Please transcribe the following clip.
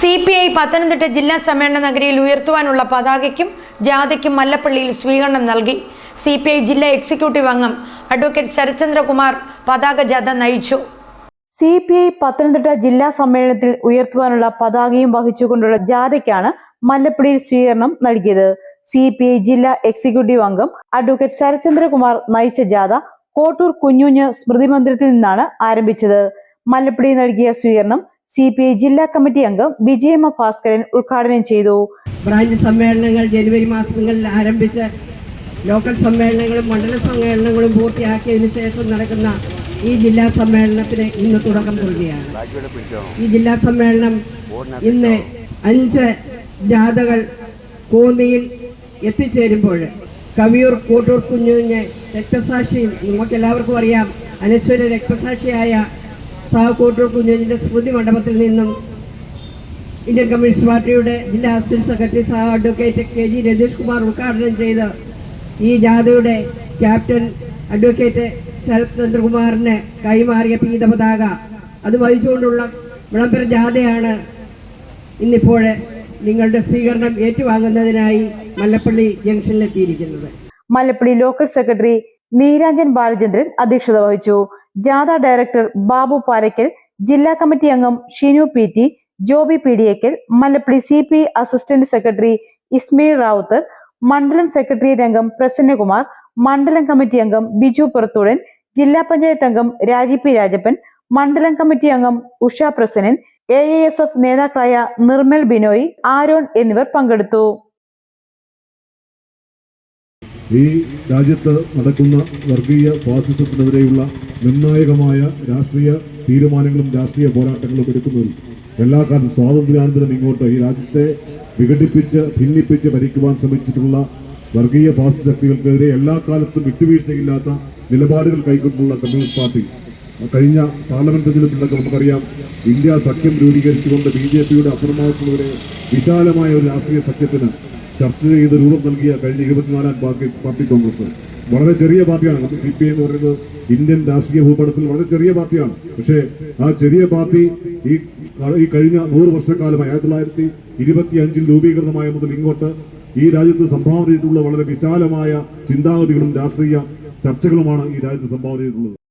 C P I Pathanamthitta ജില്ലാ സമ്മേളന നഗരിയിൽ ഉയർത്തുവാനുള്ള പതാകയ്ക്കും ജാഥയ്ക്കും മല്ലപ്പള്ളിയിൽ സ്വീകരണം നൽകി. സി പി ഐ ജില്ലാ എക്സിക്യൂട്ടീവ് അംഗം അഡ്വക്കേറ്റ് ശരത്ചന്ദ്രകുമാർ പതാക ജാഥ നയിച്ചു. സി പി ഐ പത്തനംതിട്ട ജില്ലാ സമ്മേളനത്തിൽ ഉയർത്തുവാനുള്ള പതാകയും വഹിച്ചുകൊണ്ടുള്ള ജാഥയ്ക്കാണ് മല്ലപ്പള്ളിയിൽ സ്വീകരണം നൽകിയത്. സി പി ഐ ജില്ലാ എക്സിക്യൂട്ടീവ് അംഗം അഡ്വക്കേറ്റ് ശരത്ചന്ദ്രകുമാർ നയിച്ച ജാഥ കോട്ടൂർ കുഞ്ഞുഞ്ഞ് സ്മൃതി മന്ദിരത്തിൽ നിന്നാണ് ആരംഭിച്ചത്. മല്ലപ്പള്ളി നൽകിയ സ്വീകരണം സി പി ഐ ജില്ലാ കമ്മിറ്റി അംഗം വിജയമ്മ ഭാസ്കരൻ ഉദ്ഘാടനം ചെയ്തു. ബ്രാഞ്ച് സമ്മേളനങ്ങൾ ജനുവരി മാസങ്ങളിൽ ആരംഭിച്ച് ലോക്കൽ സമ്മേളനങ്ങളും മണ്ഡല സമ്മേളനങ്ങളും പൂർത്തിയാക്കിയതിനു ശേഷം നടക്കുന്ന ഈ ജില്ലാ സമ്മേളനത്തിന് ഇന്ന് തുടക്കം കുറിക്കുകയാണ്. ഈ ജില്ലാ സമ്മേളനം ഇന്ന് അഞ്ച് ജാഥകൾ കോന്നിയിൽ എത്തിച്ചേരുമ്പോൾ കവിയൂർ കോട്ടൂർ കുഞ്ഞുഞ്ഞ് രക്തസാക്ഷിയും നമുക്കെല്ലാവർക്കും അറിയാം അനശ്വര രക്തസാക്ഷിയായ സാ കൂട്ടൂർ കുഞ്ഞുഞ്ഞിന്റെ സ്മൃതി മണ്ഡപത്തിൽ നിന്നും ഇന്ത്യൻ കമ്മ്യൂണിസ്റ്റ് പാർട്ടിയുടെ ജില്ലാ അസിസ്റ്റന്റ് സെക്രട്ടറി സഹ advocate K G Ratheesh Kumar ഉദ്ഘാടനം ചെയ്ത് ഈ ജാഥയുടെ ക്യാപ്റ്റൻ അഡ്വക്കേറ്റ് ശരത് ചന്ദ്രകുമാറിന് കൈമാറിയ പീത പതാക അത് വഹിച്ചുകൊണ്ടുള്ള വിളംബര ജാഥയാണ് ഇന്നിപ്പോൾ നിങ്ങളുടെ സ്വീകരണം ഏറ്റുവാങ്ങുന്നതിനായി മല്ലപ്പള്ളി ജംഗ്ഷനിലെത്തിയിരിക്കുന്നത്. മല്ലപ്പള്ളി ലോക്കൽ സെക്രട്ടറി നീരാഞ്ജൻ ബാലചന്ദ്രൻ അധ്യക്ഷത വഹിച്ചു. ജാഥ ഡയറക്ടർ ബാബു പാലയ്ക്കൽ ജില്ലാ കമ്മിറ്റി അംഗം Shinu P T Joby Peediyakkal Mallappally C P assistant secretary Ismail Ravuthar മണ്ഡലം സെക്രട്ടേറിയറ്റ് അംഗം പ്രസന്നകുമാർ മണ്ഡലം കമ്മിറ്റി അംഗം ബിജു പുറത്തൂടൻ ജില്ലാ പഞ്ചായത്ത് അംഗം രാജി പി രാജപ്പൻ മണ്ഡലം കമ്മിറ്റി അംഗം Usha Prasannan A S F നേതാക്കളായ നിർമ്മൽ ബിനോയ് ആരോൺ എന്നിവർ പങ്കെടുത്തു. ഈ രാജ്യത്ത് നടക്കുന്ന വർഗീയ ഫാസിസത്തിനെതിരെയുള്ള നിർണായകമായ രാഷ്ട്രീയ തീരുമാനങ്ങളും രാഷ്ട്രീയ പോരാട്ടങ്ങളും എടുക്കുന്നതിൽ എല്ലാ കാലത്തും സ്വാതന്ത്ര്യാനന്തരം ഇങ്ങോട്ട് ഈ രാജ്യത്തെ വിഘടിപ്പിച്ച് ഭിന്നിപ്പിച്ച് ഭരിക്കുവാൻ ശ്രമിച്ചിട്ടുള്ള വർഗീയ ഫാസിസ്റ്റ് ശക്തികൾക്കെതിരെ എല്ലാ കാലത്തും വിട്ടുവീഴ്ചയില്ലാത്ത നിലപാടുകൾ കൈക്കൊണ്ടുള്ള കമ്മ്യൂണിസ്റ്റ് പാർട്ടി. കഴിഞ്ഞ പാർലമെന്റ് തെരഞ്ഞെടുപ്പിലൊക്കെ നമുക്കറിയാം ഇന്ത്യ സഖ്യം രൂപീകരിച്ചുകൊണ്ട് ബി ജെ പിയുടെ അപ്രമാദത്തിനെതിരെ വിശാലമായ ഒരു രാഷ്ട്രീയ സഖ്യത്തിന് ചർച്ച ചെയ്ത് രൂപം നൽകിയ കഴിഞ്ഞ ഇരുപത്തിനാലാം പാർട്ടി പാർട്ടി കോൺഗ്രസ്. വളരെ ചെറിയ പാർട്ടിയാണ്. നമുക്ക് സി പി എന്ന് പറയുന്നത് ഇന്ത്യൻ രാഷ്ട്രീയ ഭൂപടത്തിൽ വളരെ ചെറിയ പാർട്ടിയാണ്. പക്ഷേ ആ ചെറിയ പാർട്ടി ഈ ഈ കഴിഞ്ഞ നൂറ് വർഷക്കാലമായി ആയിരത്തി തൊള്ളായിരത്തി ഇരുപത്തി അഞ്ചിൽ രൂപീകൃതമായ മുതൽ ഇങ്ങോട്ട് ഈ രാജ്യത്ത് സംഭാവന ചെയ്തിട്ടുള്ള വളരെ വിശാലമായ ചിന്താഗതികളും രാഷ്ട്രീയ ചർച്ചകളുമാണ് ഈ രാജ്യത്ത് സംഭാവന ചെയ്തിട്ടുള്ളത്.